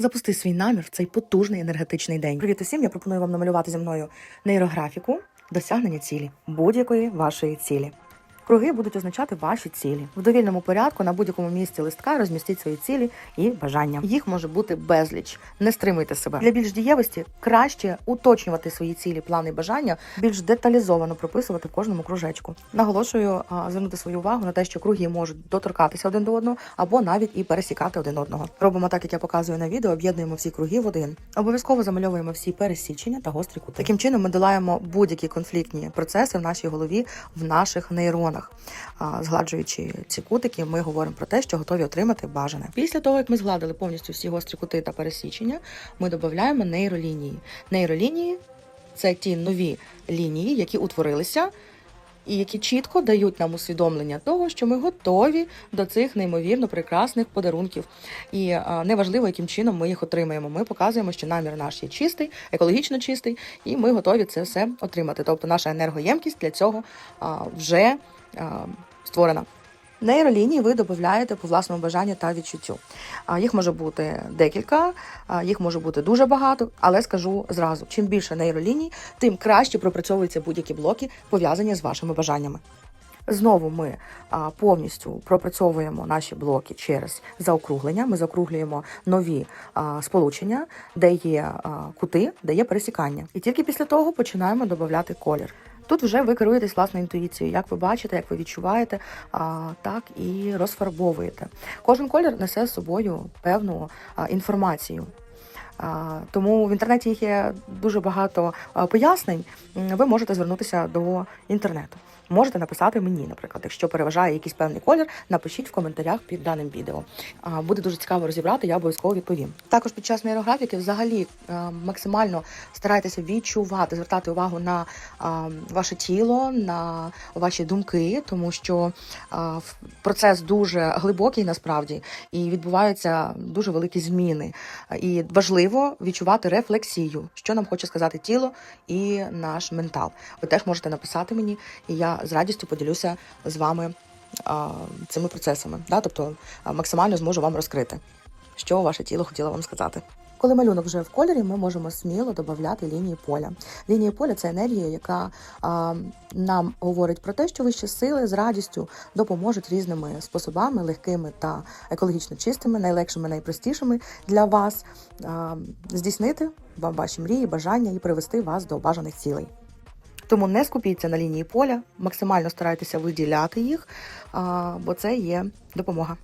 Запусти свій намір в цей потужний енергетичний день. Привіт усім! Я пропоную вам намалювати зі мною нейрографіку досягнення цілі, будь-якої вашої цілі. Круги будуть означати ваші цілі. В довільному порядку на будь-якому місці листка розмістіть свої цілі і бажання. Їх може бути безліч. Не стримуйте себе. Для більш дієвості краще уточнювати свої цілі, плани бажання, більш деталізовано прописувати в кожному кружечку. Наголошую звернути свою увагу на те, що круги можуть доторкатися один до одного або навіть і пересікати один одного. Робимо так, як я показую на відео, об'єднуємо всі круги в один. Обов'язково замальовуємо всі пересічення та гострі кути. Таким чином ми долаємо будь-які конфліктні процеси в нашій голові, в наших нейронах. А, Згладжуючи ці кутики, ми говоримо про те, що готові отримати бажане. Після того, як ми згладили повністю всі гострі кути та пересічення, ми додаємо нейролінії. Нейролінії це ті нові лінії, які утворилися. І які чітко дають нам усвідомлення того, що ми готові до цих неймовірно прекрасних подарунків. І а, неважливо, яким чином ми їх отримаємо. Ми показуємо, що намір наш є чистий, екологічно чистий, і ми готові це все отримати. Тобто наша енергоємкість для цього а, вже створена. Нейролінії ви додаєте по власному бажанню та відчуттю. А, Їх може бути декілька, їх може бути дуже багато, але скажу зразу: чим більше нейроліній, тим краще пропрацьовуються будь-які блоки, пов'язані з вашими бажаннями. Знову ми повністю пропрацьовуємо наші блоки через заокруглення. Ми заокруглюємо нові сполучення, де є кути, де є пересікання. І тільки після того починаємо додати колір. Тут вже ви керуєтесь власною інтуїцією, як ви бачите, як ви відчуваєте, а, так і розфарбовуєте. Кожен колір несе з собою певну інформацію. Тому в інтернеті їх є дуже багато пояснень. Ви можете звернутися до інтернету. Можете написати мені, наприклад, якщо переважає якийсь певний колір, напишіть в коментарях під даним відео. Буде дуже цікаво розібрати, я обов'язково відповім. Також під час нейрографіки взагалі максимально старайтеся відчувати, звертати увагу на ваше тіло, на ваші думки, тому що процес дуже глибокий насправді і відбуваються дуже великі зміни. І важливо відчувати рефлексію, що нам хоче сказати тіло і наш ментал. Ви теж можете написати мені, і я з радістю поділюся з вами а, цими процесами. Да? Тобто максимально зможу вам розкрити, що ваше тіло хотіло вам сказати. Коли малюнок вже в кольорі, ми можемо сміло додати лінії поля. Лінії поля це енергія, яка а, нам говорить про те, що вищі сили з радістю допоможуть різними способами, легкими та екологічно чистими, найлегшими, найпростішими для вас а, здійснити вам ваші мрії, бажання і привести вас до бажаних цілей. Тому не скупіться на лінії поля, максимально старайтеся виділяти їх, бо це є допомога.